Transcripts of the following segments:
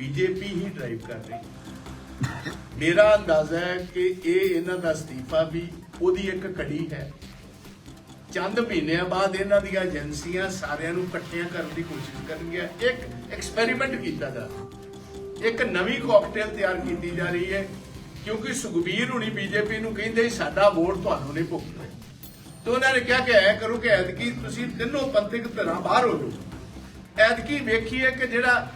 BJP ਹੀ drive ਕਰ ਰਹੀ ਮੇਰਾ ਅੰਦਾਜ਼ਾ ਹੈ ਕਿ ਇਹ ਇਹਨਾਂ ਦਾ ਅਸਤੀਫਾ ਵੀ ਉਹਦੀ ਇੱਕ ਕੜੀ ਹੈ। ਚੰਦ ਮਹੀਨਿਆਂ ਬਾਅਦ ਇਹਨਾਂ ਦੀਆਂ ਏਜੰਸੀਆਂ ਸਾਰਿਆਂ ਨੂੰ ਇਕੱਠਿਆਂ ਕਰਨ ਦੀ ਕੋਸ਼ਿਸ਼ ਕਰਨਗੀਆਂ। ਇੱਕ ਐਕਸਪੈਰੀਮੈਂਟ ਕੀਤਾ ਜਾ ਇੱਕ ਨਵੀਂ ਕਾਕਟੇਲ ਤਿਆਰ ਕੀਤੀ ਜਾ ਰਹੀ ਹੈ, ਕਿਉਂਕਿ ਸੁਖਬੀਰ ਹੁਣੀ ਬੀਜੇਪੀ ਨੂੰ ਕਹਿੰਦੇ ਸਾਡਾ ਵੋਟ ਤੁਹਾਨੂੰ ਨਹੀਂ ਭੁਗਤਣਾ ਤੇ ਉਹਨਾਂ ਨੇ ਕਿਹਾ ਕਿ ਐ ਕਰੋ ਕਿ ਐਤਕੀ ਤੁਸੀਂ ਤਿੰਨੋਂ ਪੰਥਕ ਧਿਰਾਂ ਬਾਹਰ ਹੋ ਜਾਓ। ਐਤਕੀ ਵੇਖੀਏ ਕਿ ਜਿਹੜਾ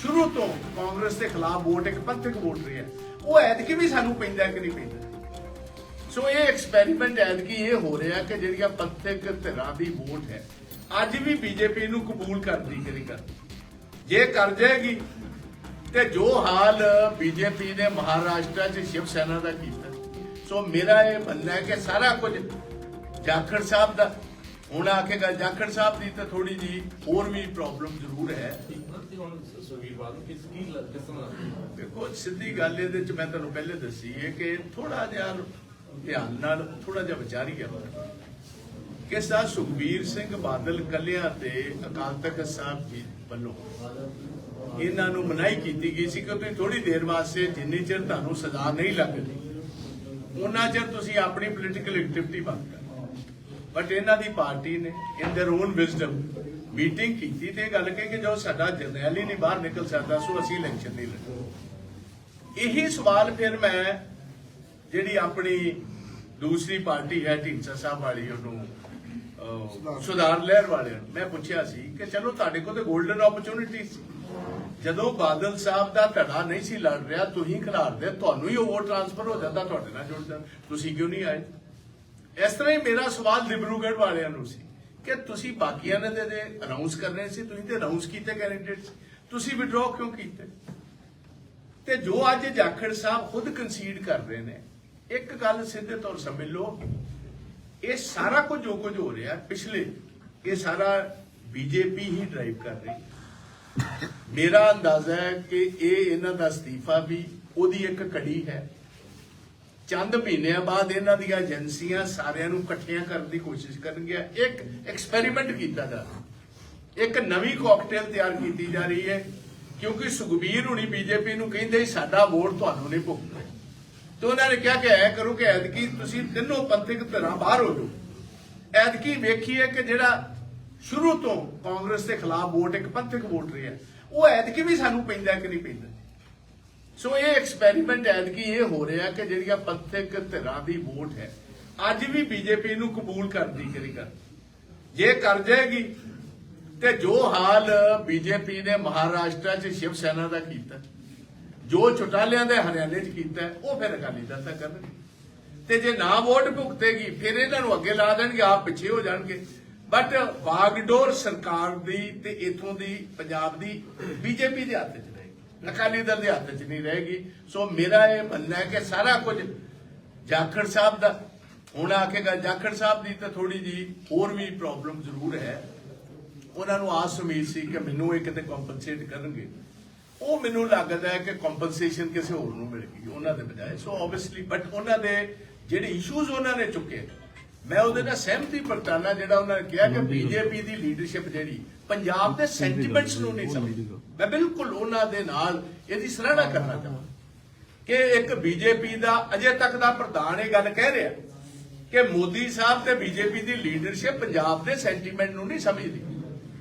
ਸ਼ੁਰੂ ਤੋਂ ਕਾਂਗਰਸ ਦੇ ਖਿਲਾਫ ਵੋਟ, ਇੱਕ ਪੰਥਕ ਵੋਟ ਰਿਹਾ ਉਹ ਐਤਕੀ ਵੀ ਸਾਨੂੰ ਪੈਂਦਾ ਕਿ ਨਹੀਂ ਪੈਂਦਾ? ਸੋ ਇਹ ਐਕਸਪੈਰੀਮੈਂਟ ਐਤਕੀ ਇਹ ਹੋ ਰਿਹਾ ਕਿ ਜਿਹੜੀਆਂ ਪੰਥਕ ਧਿਰਾਂ ਦੀ ਵੋਟ ਹੈ, ਅੱਜ ਵੀ ਬੀਜੇਪੀ ਨੂੰ ਕਬੂਲ ਕਰਦੀ ਕਿ ਨਹੀਂ ਕਰਦੀ? ਜੇ ਕਰ ਜਾਏਗੀ, ਤੇ ਜੋ ਹਾਲ ਬੀਜੇਪੀ ਨੇ ਮਹਾਰਾਸ਼ਟਰ 'ਚ ਸ਼ਿਵ ਸੈਨਾ ਦਾ ਕੀਤਾ। ਸੋ ਮੇਰਾ ਇਹ ਮੰਨਣਾ ਹੈ ਕਿ ਸਾਰਾ ਕੁਝ ਜਾਖੜ ਸਾਹਿਬ ਦਾ ਹੁਣ ਆ ਕੇ ਗੱਲ ਜਾਖੜ ਸਾਹਿਬ ਦੀ ਤਾਂ ਥੋੜੀ ਜੀ ਹੋਰ ਵੀ ਪ੍ਰੋਬਲਮ ਜ਼ਰੂਰ ਹੈ। ਦੇਖੋ ਸਿੱਧੀ ਗੱਲ ਇਹਦੇ ਚ ਮੈਂ ਤੁਹਾਨੂੰ ਪਹਿਲੇ ਦੱਸੀ ਹੈ ਕਿ ਥੋੜਾ ਜਿਹਾ ਧਿਆਨ ਨਾਲ ਥੋੜਾ ਜਿਹਾ ਵਿਚਾਰੀਏ ਕਿ ਸਾ ਸੁਖਬੀਰ ਸਿੰਘ ਬਾਦਲ ਕੱਲਿਆਂ ਤੇ ਅਕਾਲ ਤਖਤ ਸਾਹਿਬ ਜੀ ਵੱਲੋਂ। ਇਹਨਾਂ ਨੂੰ ਮਨਾਈ ਕੀਤੀ ਗਈ ਸੀ ਕਿ ਤੁਸੀਂ ਥੋੜੀ ਦੇਰ ਵਾਸਤੇ ਜਿੰਨੀ ਚਿਰ ਤੁਹਾਨੂੰ ਸਜ਼ਾ ਨਹੀਂ ਲੱਗਦੀ ਉਹਨਾਂ ਚਿਰ ਤੁਸੀਂ ਆਪਣੀ ਪੋਲੀਟੀਕਲ ਐਕਟੀਵਿਟੀ ਬੰਦ ਕਰੋ। ਬਟ ਇਹਨਾਂ ਦੀ ਪਾਰਟੀ ਨੇ in their own wisdom meeting ਕੀਤੀ ਤੇ ਗੱਲ ਕਹੀ ਕਿ ਜੋ ਸਾਡਾ ਜਰਨੈਲ ਹੀ ਨਹੀਂ ਬਾਹਰ ਨਿਕਲ ਸਕਦਾ, ਸੋ ਅਸੀਂ ਇਲੈਕਸ਼ਨ ਨਹੀਂ ਲੜਦੇ ਇਹੀ ਸਵਾਲ ਫਿਰ ਮੈਂ ਜਿਹੜੀ ਆਪਣੀ ਦੂਸਰੀ ਪਾਰਟੀ ਹੈ ਢੀਂਸਾ ਸਾਹਿਬ ਵਾਲੀ, ਉਹਨੂੰ ਸੁਧਾਰ ਲਹਿਰ ਵਾਲਿਆਂ ਮੈਂ ਪੁੱਛਿਆ ਸੀ ਕਿ ਚਲੋ ਤੁਹਾਡੇ ਕੋਲ ਤੇ 골ਡਨ ਓਪਰਚੁਨਿਟੀ ਸੀ। ਜਦੋਂ ਬਾਦਲ ਸਾਹਿਬ ਦਾ ਧੜਾ ਨਹੀਂ ਸੀ ਲੜ ਰਿਹਾ, ਤੁਸੀਂ ਖਿਲਾਰਦੇ, ਤੁਹਾਨੂੰ ਹੀ ਉਹ ਟ੍ਰਾਂਸਫਰ ਹੋ ਜਾਂਦਾ, ਤੁਹਾਡੇ ਨਾਲ ਜੁੜ ਜਾਂਦਾ। ਤੁਸੀਂ ਕਿਉਂ ਨਹੀਂ ਆਏ? ਇਸ ਤਰ੍ਹਾਂ ਹੀ ਮੇਰਾ ਸਵਾਲ ਡਿਬਰੂਗੜ੍ਹ ਵਾਲਿਆਂ ਨੂੰ ਸੀ ਕਿ ਤੁਸੀਂ ਬਾਕੀਆਂ ਨੇ ਤੇ ਅਨਾਉਂਸ ਕਰਨੇ ਸੀ, ਤੁਸੀਂ ਤੇ ਅਨਾਉਂਸ ਕੀਤੇ ਕੈਂਡੀਡੇਟਸ ਤੁਸੀਂ ਵਿਡਰਾਅ ਕਿਉਂ ਕੀਤੇ? ਤੇ ਜੋ ਅੱਜ ਜਾਖੜ ਸਾਹਿਬ ਖੁਦ ਕੰਸੀਡ ਕਰ ਰਹੇ ਨੇ, ਇੱਕ ਗੱਲ ਸਿੱਧੇ ਤੌਰ ਸਮਝ ਲਓ, ਇਹ ਸਾਰਾ ਕੁਝ ਜੋ ਕੁਝ ਹੋ ਰਿਹਾ, ਪਿਛਲੇ, ਇਹ ਸਾਰਾ ਬੀਜੇਪੀ ਹੀ ਡਰਾਈਵ ਕਰ ਰਹੀ ਮੇਰਾ ਅੰਦਾਜ਼ਾ ਹੈ ਕਿ ਇਹ ਇਹਨਾਂ ਦਾ ਅਸਤੀਫਾ ਵੀ ਉਹਦੀ ਇੱਕ ਕੜੀ ਹੈ। ਚੰਦ ਮਹੀਨਿਆਂ ਬਾਅਦ ਇਹਨਾਂ ਦੀਆਂ ਏਜੰਸੀਆਂ ਸਾਰਿਆਂ ਨੂੰ ਇਕੱਠਿਆਂ ਕਰਨ ਦੀ ਕੋਸ਼ਿਸ਼ ਕਰਨਗੀਆਂ। ਇੱਕ ਐਕਸਪੈਰੀਮੈਂਟ ਕੀਤਾ ਜਾ ਰਿਹਾ। ਇੱਕ ਨਵੀਂ ਕਾਕਟੇਲ ਤਿਆਰ ਕੀਤੀ ਜਾ ਰਹੀ ਹੈ, ਕਿਉਂਕਿ ਸੁਖਬੀਰ ਹੁਣੀ ਬੀਜੇਪੀ ਨੂੰ ਕਹਿੰਦੇ ਸਾਡਾ ਵੋਟ ਤੁਹਾਨੂੰ ਨਹੀਂ ਭੁਗਤਣਾ। ਤੇ ਉਹਨਾਂ ਨੇ ਕਿਹਾ ਕਿ ਐ ਕਰੋ ਕਿ ਐਤਕੀ ਤੁਸੀਂ ਤਿੰਨੋਂ ਪੰਥਕ ਧਿਰਾਂ ਬਾਹਰ ਹੋ ਜਾਓ। ਐਤਕੀ ਵੇਖੀਏ ਕਿ ਜਿਹੜਾ ਸ਼ੁਰੂ ਤੋਂ ਕਾਂਗਰਸ ਦੇ ਖਿਲਾਫ ਵੋਟ, ਇੱਕ ਪੰਥਕ ਵੋਟ ਰਿਹਾ। ਉਹ ਐਤਕੀ ਵੀ ਸਾਨੂੰ ਪੈਂਦਾ ਕਿ ਨਹੀਂ ਪੈਂਦਾ? ਸੋ ਇਹ ਐਕਸਪੈਰੀਮੈਂਟ ਐਤਕੀ ਇਹ ਹੋ ਰਿਹਾ ਕਿ ਜਿਹੜੀਆਂ ਪੰਥਕ ਧਿਰਾਂ ਦੀ ਵੋਟ ਹੈ, ਅੱਜ ਵੀ ਬੀਜੇਪੀ ਨੂੰ ਕਬੂਲ ਕਰਦੀ ਕਿ ਜੇ ਕਰ ਜਾਏਗੀ, ਤੇ ਜੋ ਹਾਲ ਬੀਜੇਪੀ ਨੇ ਮਹਾਰਾਸ਼ਟਰ 'ਚ ਸ਼ਿਵ ਸੈਨਾ ਦਾ ਕੀਤਾ, ਜੋ ਚੁਟਾਲਿਆਂ ਦੇ ਹਰਿਆਣੇ 'ਚ ਕੀਤਾ, ਉਹ ਫਿਰ ਅਕਾਲੀ ਦਲ ਦਾ ਕਰਨਗੇ। ਤੇ ਜੇ ਨਾ ਵੋਟ ਭੁਗਤੇਗੀ, ਫਿਰ ਇਹਨਾਂ ਨੂੰ ਅੱਗੇ ਲਾ ਦੇਣਗੇ, ਆਪ ਪਿੱਛੇ ਹੋ ਜਾਣਗੇ। ਬਟ ਬਾਗਡੋਰ ਸਰਕਾਰ ਦੀ ਤੇ ਇਥੋਂ ਦੀ, ਪੰਜਾਬ ਦੀ ਬੀਜੇਪੀ ਦੇ ਹੱਥ 'ਚ ਅਕਾਲੀ ਦਲ ਦੇ ਹੱਥ 'ਚ ਨਹੀਂ ਰਹੇਗੀ। ਸੋ ਮੇਰਾ ਇਹ ਮੰਨਣਾ ਹੈ ਕਿ ਸਾਰਾ ਕੁਝ ਜਾਖੜ ਸਾਹਿਬ ਦਾ ਹੁਣ ਆ ਕੇ ਜਾਖੜ ਸਾਹਿਬ ਦੀ ਤਾਂ ਥੋੜੀ ਜੀ ਹੋਰ ਵੀ ਪ੍ਰੋਬਲਮ ਜ਼ਰੂਰ ਹੈ। ਉਹਨਾਂ ਨੂੰ ਆਸ ਉਮੀਦ ਸੀ ਕਿ ਮੈਨੂੰ ਇਹ ਕਿਤੇ ਕੰਪਨਸੇਟ ਕਰਨਗੇ। ਉਹ ਮੈਨੂੰ ਲੱਗਦਾ ਹੈ ਕਿ ਕੰਪਨਸੇਸ਼ਨ ਕਿਸੇ ਹੋਰ ਨੂੰ ਮਿਲ ਗਈ, ਉਹਨਾਂ ਦੇ ਬਜਾਏ। ਸੋ ਆਬਵੀਅਸਲੀ ਬਟ ਉਹਨਾਂ ਦੇ ਜਿਹੜੇ ਇਸ਼ੂਜ਼ ਉਹਨਾਂ ਨੇ ਚੁੱਕੇ ਮੈਂ ਉਹਦੇ ਨਾਲ ਸਹਿਮਤੀ ਪ੍ਰਗਟਾਨਾ ਜਿਹੜਾ ਉਹਨਾਂ ਨੇ ਕਿਹਾ ਕਿ ਬੀਜੇਪੀ ਦੀ ਲੀਡਰਸ਼ਿਪ ਜਿਹੜੀ ਪੰਜਾਬ ਦੇ ਸੈਂਟੀਮੈਂਟਸ ਨੂੰ ਨਹੀਂ ਸਮਝਦੀ। ਮੈਂ ਬਿਲਕੁਲ ਉਹਨਾਂ ਦੇ ਨਾਲ ਇਹਦੀ ਸਰਾਹਨਾ ਕਰਨਾ ਚਾਹੁੰਦਾ ਕਿ ਇੱਕ ਬੀਜੇਪੀ ਦਾ ਅਜੇ ਤੱਕ ਦਾ ਪ੍ਰਧਾਨ ਇਹ ਗੱਲ ਕਹਿ ਰਿਹਾ ਕਿ ਮੋਦੀ ਸਾਹਿਬ ਤੇ ਬੀਜੇਪੀ ਦੀ ਲੀਡਰਸ਼ਿਪ ਪੰਜਾਬ ਦੇ ਸੈਂਟੀਮੈਂਟ ਨੂੰ ਨਹੀਂ ਸਮਝਦੀ।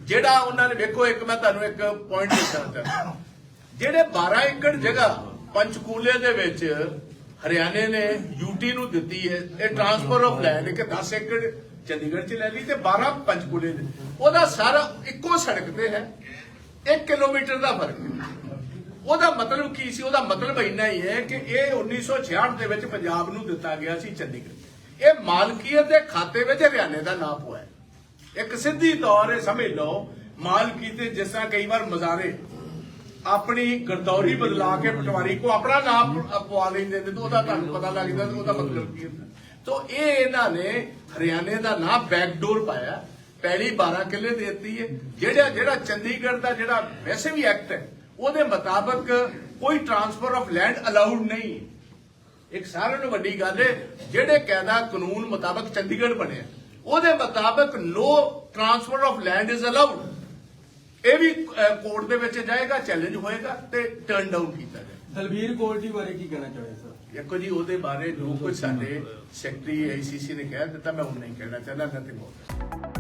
ਜਿਹੜਾ ਉਹਨਾਂ ਨੇ ਵੇਖੋ ਇੱਕ ਮੈਂ ਤੁਹਾਨੂੰ ਇੱਕ ਪੁਆਇੰਟ ਦੱਸਣਾ ਚਾਹੁੰਦਾ। ਜਿਹੜੇ 12 ਏਕੜ ਜਗ੍ਹਾ ਪੰਚਕੂਲੇ ਦੇ ਵਿੱਚ ਹਰਿਆਣੇ ਨੇ ਯੂਟੀ ਨੂੰ ਦਿੱਤੀ ਹੈ, ਇਹ ਟ੍ਰਾਂਸਫਰ ਆਫ ਲੈਂਡ ਕਿ 10 ਏਕੜ ਚੰਡੀਗੜ੍ਹ ਚ ਲੈ ਲਈ ਤੇ 12 ਪੰਚਕੂਲੇ ਦੇ ਉਹਦਾ ਸਾਰਾ ਇੱਕੋ ਸੜਕ ਤੇ ਹੈ 1 ਕਿਲੋਮੀਟਰ ਦਾ ਫ਼ਰਕ। ਹੈ ਉਹਦਾ ਮਤਲਬ ਕੀ ਸੀ? ਉਹਦਾ ਮਤਲਬ ਇੰਨਾ ਹੀ ਹੈ ਕਿ ਇਹ 1966 ਦੇ ਵਿੱਚ ਪੰਜਾਬ ਨੂੰ ਦਿੱਤਾ ਗਿਆ ਸੀ ਚੰਡੀਗੜ੍ਹ। ਇਹ ਮਾਲਕੀਅਤ ਦੇ ਖਾਤੇ ਵਿੱਚ ਹਰਿਆਣੇ ਦਾ ਨਾਮ ਹੋਇਆ। ਹੈ। ਇੱਕ ਸਿੱਧੀ ਤੌਰ ਇਹ ਸਮਝ ਲਓ ਮਾਲਕੀ ਤੇ ਜਿਸ ਤਰ੍ਹਾਂ ਕਈ ਵਾਰ ਮਜ਼ਾਰੇ ਆਪਣੀ ਗਰਦੌਰੀ ਬਦਲਾ ਕੇ ਪਟਵਾਰੀ ਕੋ ਆਪਣਾ ਨਾਮ ਪਵਾ ਲੈਂਦੇ ਨੇ ਤੇ ਉਹਦਾ ਤੁਹਾਨੂੰ ਪਤਾ ਲੱਗਦਾ ਤੇ ਉਹਦਾ ਮਤਲਬ ਕੀ ਹੁੰਦਾ। ਤੋ ਇਹ ਇਹਨਾਂ ਨੇ ਹਰਿਆਣੇ ਦਾ ਨਾਮ ਬੈਕਡੋਰ ਪਾਇਆ। ਪਹਿਲੀ 12 ਕਿੱਲੇ ਦੇ ਦਿੱਤੀ ਹੈ। ਜਿਹੜਾ ਜਿਹੜਾ ਚੰਡੀਗੜ੍ਹ ਦਾ ਜਿਹੜਾ ਵੈਸੇ ਵੀ ਐਕਟ ਹੈ, ਉਹਦੇ ਮੁਤਾਬਕ ਕੋਈ ਟ੍ਰਾਂਸਫਰ ਆਫ ਲੈਂਡ ਅਲਾਉਡ ਨਹੀਂ ਹੈ। ਇੱਕ ਸਾਰਿਆਂ ਨੂੰ ਵੱਡੀ ਗੱਲ ਹੈ, ਜਿਹੜੇ ਕਾਇਦਾ ਕਾਨੂੰਨ ਮੁਤਾਬਕ ਚੰਡੀਗੜ੍ਹ ਬਣਿਆ, ਉਹਦੇ ਮੁਤਾਬਕ no transfer of land is allowed ਇਹ ਵੀ ਕੋਰਟ ਦੇ ਵਿੱਚ ਜਾਏਗਾ ਚੈਲੰਜ ਹੋਏਗਾ ਤੇ ਟਰਨ ਡਾਊਨ ਕੀਤਾ ਜਾਏਗਾ। ਦਲਬੀਰ ਗੋਲਡੀ ਬਾਰੇ ਕੀ ਕਹਿਣਾ ਚਾਹੁੰਦੇ ਸਰ? ਦੇਖੋ ਜੀ ਉਹਦੇ ਬਾਰੇ ਜੋ ਕੁਝ ਸਾਡੇ ਸੈਕਟਰੀ ਆਈਸੀਸੀ ਨੇ ਕਹਿ ਦਿੱਤਾ ਮੈਂ ਉਹ ਨਹੀਂ ਕਹਿਣਾ ਚਾਹੁੰਦਾ ਨਥਿੰਗ ਮੋਰ